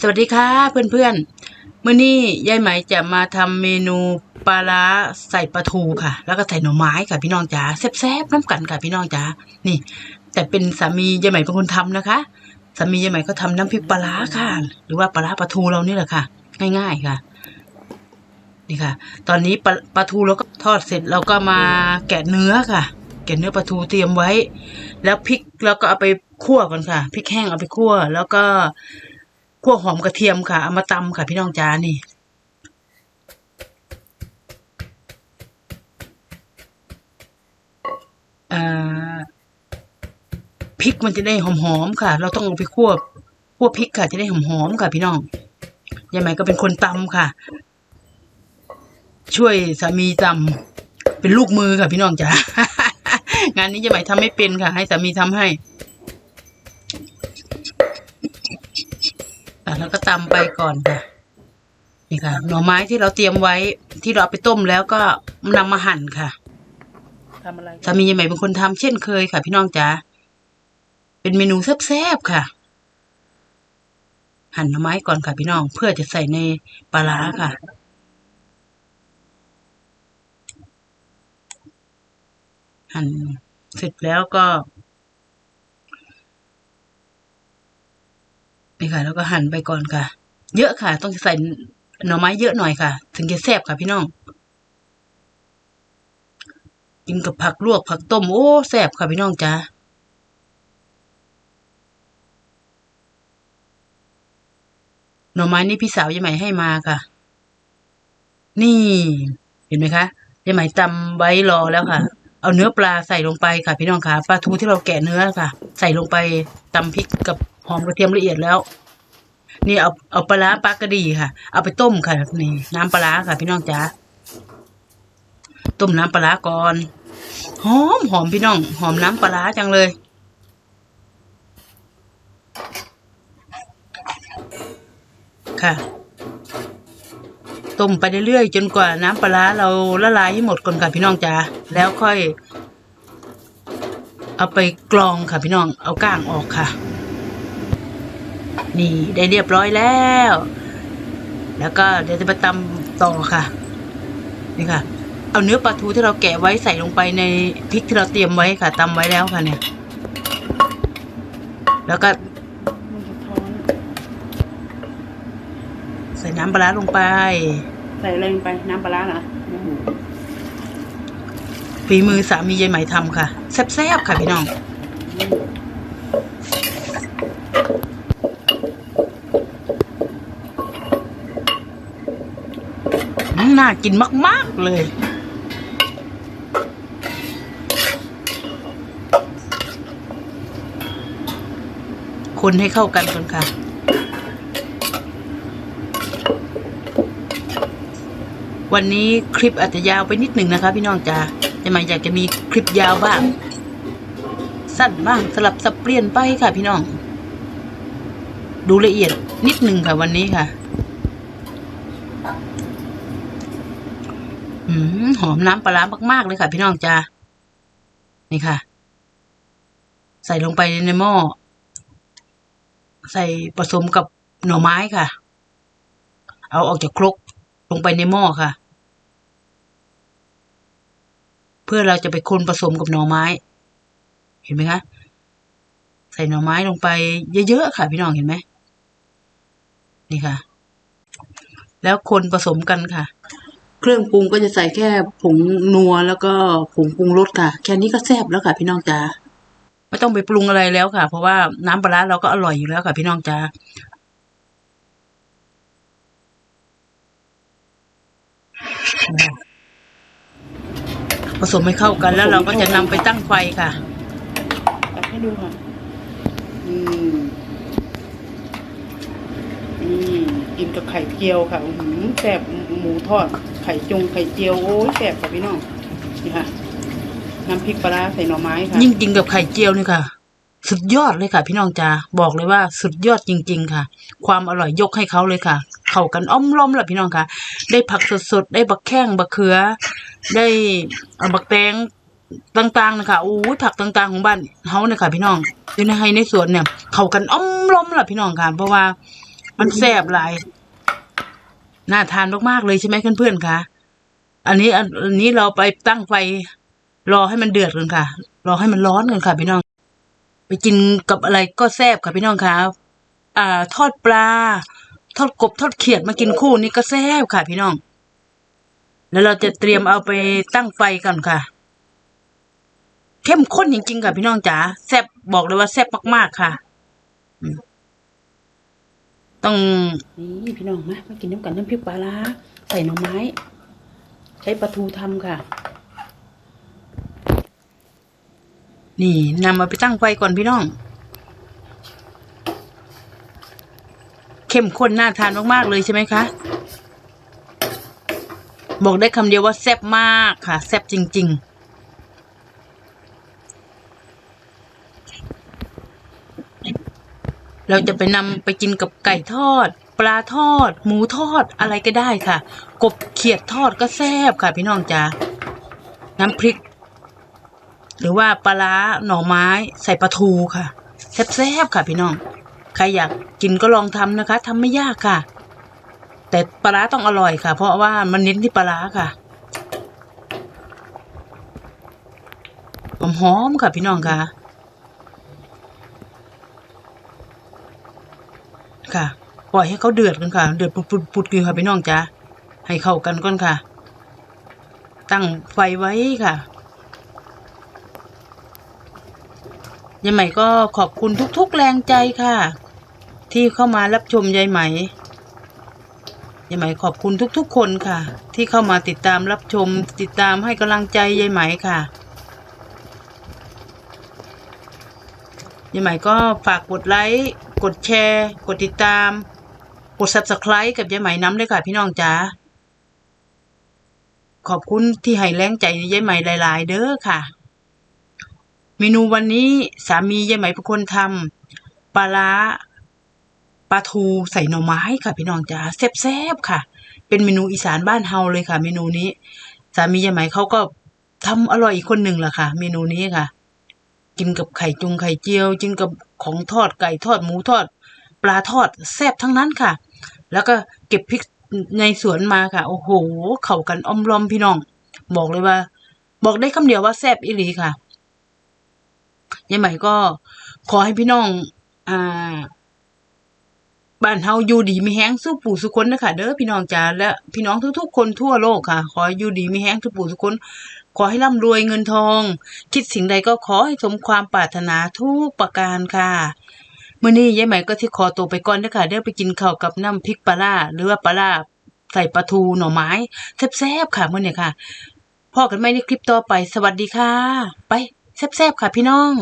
สวัสดีค่ะเพื่อนๆเมื้อนี้ยายไหมจะมาทำเมนูปลาร้าใส่ปลาทูค่ะ แล้วก็ใส่หน่อไม้ค่ะพี่น้องจ๋าแซ่บๆน้ำกันค่ะพี่น้องจ๋านี่ แต่เป็นสามียายไหมเป็นคนทำนะคะสามียายไหมก็ทำน้ำพริกปลาร้าค่ะ หรือว่าปลาร้าปลาทูเรานี่แหละค่ะ ง่าย ๆค่ะ นี่ค่ะ ตอนนี้ปลาปลาทูเราก็ทอดเสร็จเราก็มาแกะเนื้อค่ะ แกะเนื้อปลาทูเตรียมไว้ แล้วพริกเราก็เอาไปคั่วก่อนค่ะพริกแห้งเอาไปคั่วแล้วก็ คั่วหอมกระเทียมค่ะเอามาตำค่ะ พี่น้องจ้านี่อ่าพริกมันจะได้หอมๆค่ะ เราต้องเอาไปคั่วคั่วพริกค่ะ จะได้หอมๆค่ะ พี่น้องยายไหมก็เป็นคนตำค่ะ ช่วยสามีตำเป็นลูกมือค่ะ พี่น้องจ๋างานนี้ยายไหมทำไม่เป็นค่ะ ให้สามีทำให้ แล้วก็ตำไปก่อนค่ะนี่ค่ะ หน่อไม้ที่เราเตรียมไว้ที่เราเอาไปต้มแล้วก็นำมาหั่นค่ะทำอะไรสามียายใหม่เป็นคนทำเช่นเคยค่ะ พี่น้องจ๋าเป็นเมนูแซ่บๆค่ะ หั่นหน่อไม้ก่อนค่ะพี่น้องเพื่อจะใส่ในปลาร้าค่ะหั่นเสร็จแล้วก็ นี่ค่ะ แล้วก็หั่นไปก่อนค่ะ เยอะค่ะ ต้องใส่หน่อไม้เยอะหน่อยค่ะ ถึงจะแซ่บค่ะพี่น้อง กินกับผักลวกผักต้ม โอ้แซ่บค่ะพี่น้องจ้าหน่อไม้นี่พี่สาวยายใหม่ให้มาค่ะ นี่ เห็นไหมคะยายใหม่ตำไว้รอแล้วค่ะ เอาเนื้อปลาใส่ลงไปค่ะ พี่น้องค่ะปลาทูที่เราแกะเนื้อค่ะ ใส่ลงไปตำพริกกับ หอมกระเทียมละเอียดแล้ว นี่เอาเอาปลาร้าปลากระดีค่ะ เอาไปต้มค่ะนี่น้ำปลาค่ะ พี่น้องจ้าต้มน้ำปลาก่อนหอมหอมพี่น้องหอมน้ำปลาจังเลยค่ะ ต้มไปเรื่อยๆจนกว่าน้ำปลาร้าเราละลายให้หมดก่อนค่ะพี่น้องจ๋าแล้วค่อย เอาไปกรองค่ะพี่น้องเอาก้างออกค่ะ นี่ได้เรียบร้อยแล้ว แล้วก็เดี๋ยวจะไปตำต่อค่ะ นี่ค่ะ เอาเนื้อปลาทูที่เราแกะไว้ใส่ลงไปในพริกที่เราเตรียมไว้ค่ะตำไว้แล้วค่ะเนี่ย แล้วก็มันสะท้อนใส่น้ำปลาร้าลงไป ใส่อะไรลงไปน้ำปลาร้าเหรอโอ้โหฝีมือสามียายไหมทำค่ะ แซ่บๆค่ะพี่น้อง น่ากินมาก ๆ เลย คนให้เข้ากันก่อนค่ะ วันนี้คลิปอาจจะยาวไปนิดหนึ่งนะคะ พี่น้องจ๋าจะมาอยากจะมีคลิปยาวบ้าง สั้นบ้างสลับสับเปลี่ยนไปค่ะพี่น้อง ดูละเอียดนิดหนึ่งค่ะวันนี้ค่ะ อืม หอมน้ำปลาร้ามากๆเลยค่ะ พี่น้องจ้านี่ค่ะ ใส่ลงไปในหม้อ ใส่ผสมกับหน่อไม้ค่ะ เอาออกจากครกลงไปในหม้อค่ะ เพื่อเราจะไปคนผสมกับหน่อไม้ เห็นไหมคะใส่หน่อไม้ลงไปเยอะๆค่ะ พี่น้องเห็นไหมนี่ค่ะ แล้วคนผสมกันค่ะ เครื่องปรุงก็จะใส่แค่ผงนัวแล้วก็ผงปรุงรสค่ะ แค่นี้ก็แซ่บแล้วค่ะ พี่น้องจ๋าไม่ต้องไปปรุงอะไรแล้วค่ะ เพราะว่าน้ำปลาร้าเราก็อร่อยอยู่แล้วค่ะ พี่น้องจ๋าผสมให้เข้ากันแล้วเราก็จะนำไปตั้งไฟค่ะตักให้ดูค่ะอืมนี่กินกับไข่เจียวค่ะอื้อหือแซ่บหมูทอด ไข่จงไข่เจียวโอ้ยแซ่บค่ะพี่น้องนี่ค่ะ น้ำพริกปลาร้าใส่หน่อไม้ค่ะยิ่งกินกับไข่เจียวนี่ค่ะ สุดยอดเลยค่ะ พี่น้องจ๋าบอกเลยว่าสุดยอดจริง ๆ ค่ะ ความอร่อยยกให้เขาเลยค่ะ เข้ากันอ้อมล้อมแหละพี่น้องค่ะ ได้ผักสดๆได้บักแข้งบักเขือ ได้เอ่อบักแตงต่างๆนะคะอู้ยผักต่างๆของบ้านเฮาเนี่ยค่ะ พี่น้องอยู่ในไฮในสวนเนี่ย เข้ากันอ้อมล้อมแหละพี่น้องค่ะ เพราะว่ามันแซ่บหลาย น่าทานมากๆเลยใช่ไหมเพื่อนๆคะอันนี้อันนี้เราไปตั้งไฟรอให้มันเดือดกันค่ะ รอให้มันร้อนกันค่ะ พี่น้อง ไปกินกับอะไรก็แซ่บค่ะพี่น้องคะอ่า ทอดปลา ทอดกบทอดเขียดมากินคู่นี้ก็แซ่บค่ะ พี่น้อง แล้วเราจะเตรียมเอาไปตั้งไฟก่อนค่ะ เข้มข้นจริงๆค่ะพี่น้องจ๋าแซ่บบอกเลยว่าแซ่บมากๆค่ะ ต้องนี่พี่น้องมามากินน้ำกันน้ำพริกปลาร้าใส่หน่อไม้ ใช้ปลาทูทำค่ะ นี่นำมาไปตั้งไฟก่อนพี่น้อง เข้มข้นน่าทานมากๆเลยใช่ไหมคะ บอกได้คำเดียวว่าแซ่บมากค่ะ แซ่บจริง ๆ เราจะไปนำไปกินกับไก่ทอด ปลาทอด หมูทอดอะไรก็ได้ค่ะ กบเขียดทอดก็แซ่บค่ะ พี่น้องจ๋าน้ำพริก หรือว่าปลาร้าหน่อไม้ใส่ปลาทูค่ะ แซ่บๆค่ะ พี่น้อง ใครอยากกินก็ลองทำนะคะทำไม่ยากค่ะ แต่ปลาต้องอร่อยค่ะ เพราะว่ามันเน้นที่ปลาค่ะหอมๆค่ะ พี่น้องค่ะ ป ล่อยให้เขาเดือดกันค่ะ เดือดปุดๆๆๆค่ะพี่น้องจ้าให้เข้ากันก่อนค่ะ ตั้งไฟไว้ค่ะยายใหม่ก็ขอบคุณทุกๆแรงใจค่ะ ที่เข้ามารับชมยายใหม่ยายใหม่ขอบคุณทุกๆ คนค่ะ ที่เข้ามาติดตามรับชม ติดตามให้กำลังใจยายใหม่ค่ะยายใหม่ก็ฝากกดไลค์ กดแชร์ กดติดตาม กด subscribe กับยายใหม่น้ำด้วยค่ะ พี่น้องจ๋าขอบคุณที่ให้แรงใจยายใหม่หลาย ๆ เด้อค่ะ เมนูวันนี้สามียายไหมเป็นคนทำปลาร้าปลาทูใส่หน่อไม้ค่ะ พี่น้องจ๋าแซ่บๆค่ะ เป็นเมนูอีสานบ้านเฮาเลยค่ะ เมนูนี้ สามียายไหมเขาก็ทำอร่อยอีกคนหนึ่งล่ะค่ะ เมนูนี้ค่ะ กินกับไข่จุงไข่เจียวกินกับของทอดไก่ทอดหมูทอด ปลาทอดแซ่บทั้งนั้นค่ะ แล้วก็เก็บพริกในสวนมาค่ะ โอ้โห เข้ากันอมลอมพี่น้อง บอกเลยว่า บอกได้คำเดียวว่าแซ่บอีหลีค่ะยายใหม่ก็ขอให้พี่น้อง อ่าบ้านเฮาอยู่ดีมีแห้งสู้ปู่สุคนนะคะเด้อพี่น้องจ๋าและพี่น้องทุกๆ คนทั่วโลกค่ะ ขออยู่ดีมีแห้งทุกปู่สุคน ขอให้ร่ำรวยเงินทอง คิดสิ่งใดก็ขอให้สมความปรารถนาทุกประการค่ะ มื่อนี้ยายใหม่ก็ที่ขอตัวไปก่อนเด้อค่ะเด้อไปกินข้าวกับน้ำพริกปลาร้าหรือว่าปลาร้าใส่ปลาทูหน่อไม้แซ่บๆค่ะเมื่อนี้ค่ะพ่อกันไม่ในคลิปต่อไปสวัสดีค่ะ ไปแซ่บๆค่ะพี่น้อง